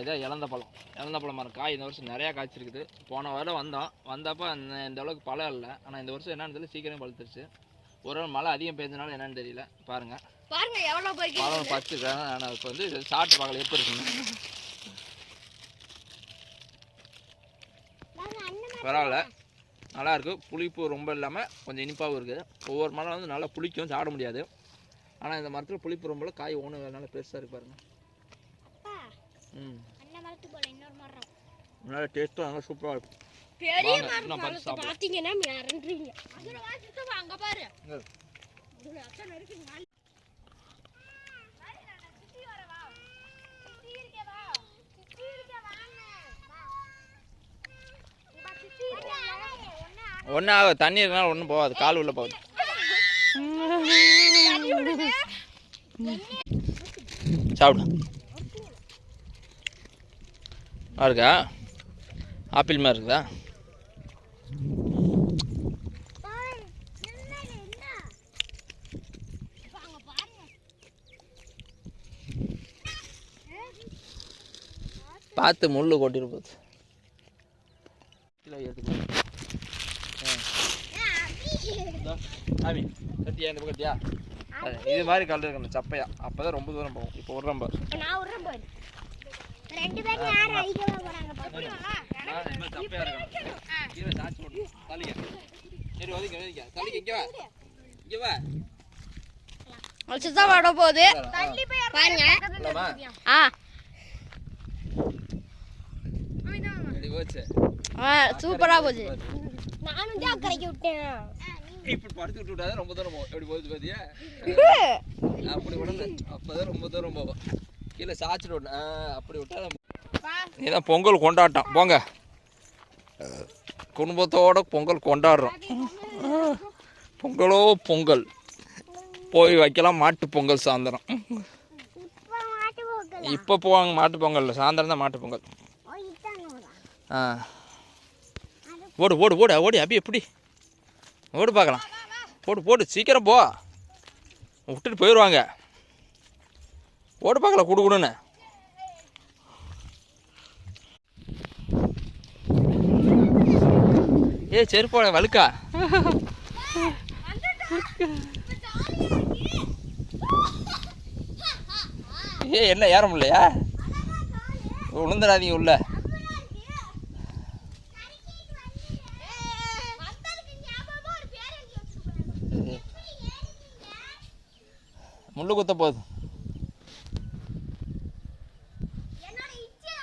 இதே இழந்த பழம். இழந்த பழம் மரம் காய் இந்த வருஷம் நிறையா காய்ச்சிருக்குது. போன வாரம் வந்தோம். வந்தப்போ அந்த இந்த அளவுக்கு பழம் இல்லை. ஆனால் இந்த வருஷம் என்னன்னு தெரியல சீக்கிரம் பழுத்துருச்சு. ஒரு வேளை மழை அதிகம் பெஞ்சனால என்னன்னு தெரியல. பாருங்க. பாருங்க பொறுக்கி பழம் பறிச்சிருக்காங்க ஆனால் இப்போ வந்து சாப்பிட்டு பார்க்கல எப்படி இருக்குன்னு. பரவாயில்ல. நல்லா இருக்கு. புளிப்பு ரொம்ப இல்லாமல் கொஞ்சம் இனிப்பாகவும் இருக்குது. ஒவ்வொரு மரம் வந்து நல்லா புளிக்கும் சாப்பிட முடியாது. ஆனால் இந்த மரத்தில் புளிப்பு ரொம்ப காய் ஒன்று நல்லா பெருசாக இருக்கு பாருங்க. ம் அண்ணன் மரத்து போல இன்னொரு மரம். நல்லா டேஸ்ட்டும் நல்லா சூப்பராக இருக்கும். பெரிய மரம் பறிச்சு சாப்பிடலாம். பாத்தீங்கன்னா மிரண்டுறீங்க அதுல வாசிட்டு அங்க பாரு. இங்க. இதுல அத்தனை இருக்கு நான் ஒன்றும் ஆகாது தண்ணி இருக்கனால ஒன்றும் போகாது கால் உள்ள போகுது. சாப்பிடு. நல்லா இருக்கா ஆப்பிள் மாதிரி இருக்குதா? பார்த்து முள்ளு கொட்டிரு போகுது. கிலோ சாமி கட்டியா இந்த பக்கம் கட்டியா? இது மாதிரி கல் இருக்கணும் சப்பையா. அப்பதான் ரொம்ப தூரம் போகும். இப்போ ஒரு ரொம்ப நான் விடுறேன் பாரு. ரெண்டு பேரும் யார் அடிக்கவா போறாங்க வட போகுது. பாருங்க. ஆ. ரெடி போச்சு. ஆ சூப்பரா போச்சு. நானும் தான் கரைக்கி விட்டேன். இப்படி படுத்து விட்டு விட்டாதான் ரொம்ப தூரம் எப்படி போகுது பாத்தியா? அப்படி விடல. அப்பதான் ரொம்ப தூரம் போகும். கீழே சாச்சிட்டு விடணும் அப்படி விட்டா இதான் பொங்கல் கொண்டாட்டம் போங்க. குடும்பத்தோட பொங்கல் கொண்டாடுறோம். பொங்கலோ பொங்கல். போய் வைக்கலாம். மாட்டு பொங்கல் சாயந்தரம். இப்போ போவாங்க மாட்டு பொங்கல். சாயந்தரம் தான் மாட்டு பொங்கல். ஆ. ஓடு ஓடு ஓடு ஓடி அபி எப்படி? ஓடு பார்க்கலாம். போடு போடு. சீக்கிரம் போ. விட்டுட்டு போயிடுவாங்க. போட்டு பார்க்கலாம் கொடு குடுன்னு ஏய் செருப்போட வழுக்கா. ஏய் என்ன ஏற முடியலையா விழுந்துடாதீங்க உள்ள. முள்ளு குத்த போதும்.